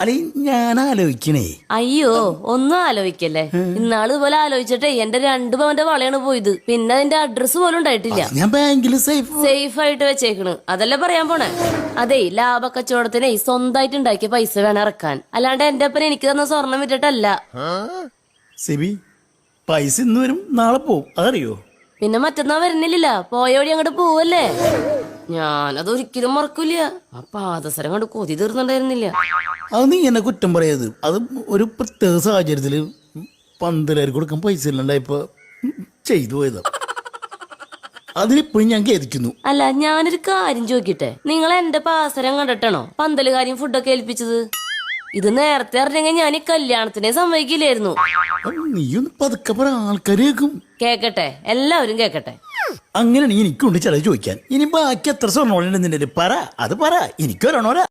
അല്ലെ ഞാൻ ആലോചിക്കണേ. അയ്യോ ഒന്നും ആലോചിക്കല്ലേ? ഇന്നാൾ ഇതുപോലെ ആലോചിച്ചിട്ടേ എന്റെ രണ്ടു പവന്റെ വളയാണ് പോയത്. പിന്നെ അതിന്റെ അഡ്രസ് പോലും ഉണ്ടായിട്ടില്ല. ഞാൻ ബാങ്കിൽ സേഫ് സേഫ് ആയിട്ട് വെച്ചേക്കണ്. അതല്ലേ പറയാൻ പോണേ? അതെ ലാഭ കച്ചവടത്തിനെ സ്വന്തമായിട്ട് ഉണ്ടാക്കിയ പൈസ വേണം ഇറക്കാൻ. അല്ലാണ്ട് എന്റെ അപ്പൻ എനിക്ക് തന്ന സ്വർണം വിറ്റിട്ടല്ല. സെബി പൈസ ഇന്ന് വരും നാളെ പോവും. അതറിയോ? പിന്നെ മറ്റന്നാ വരുന്നില്ല പോയ വഴി അങ്ങോട്ട് പോവല്ലേ? ഞാനത് ഒരിക്കലും മറക്കൂല. ആ പാദസരം അങ്ങോട്ട് കൊതി തീർന്നുണ്ടായിരുന്നില്ല അത് നീ എന്നെ കുറ്റം പറയത് അത് ഒരു പ്രത്യേക സാഹചര്യത്തിൽ പന്തലാരി കൊടുക്കാൻ പൈസ ഇല്ലാണ്ടായപ്പോ ചെയ്തു പോയത്. അതിനിപ്പോഴും ഞാൻ ഖേദിക്കുന്നു. അല്ല ഞാനൊരു കാര്യം ചോദിക്കട്ടെ? നിങ്ങൾ എന്റെ പാസരം കണ്ടിട്ടാണോ പന്തലുകാരിയും ഫുഡൊക്കെ ഏൽപ്പിച്ചത്? ഇത് നേരത്തെ അറിഞ്ഞെങ്കിൽ ഞാൻ ഈ കല്യാണത്തിനെ സമ്മതിക്കില്ലായിരുന്നു. നീ നീയൊന്ന് പതുക്കെ പറ ആൾക്കാർ കേൾക്കും. കേക്കട്ടെ എല്ലാവരും കേക്കട്ടെ. അങ്ങനെ നീ എനിക്കുണ്ട് ചിലത് ചോദിക്കാൻ. ഇനി ബാക്കി എത്ര സ്വർണോളുണ്ട് നിന്റെ പറ അത് പറ. എനിക്ക് വരണോരാ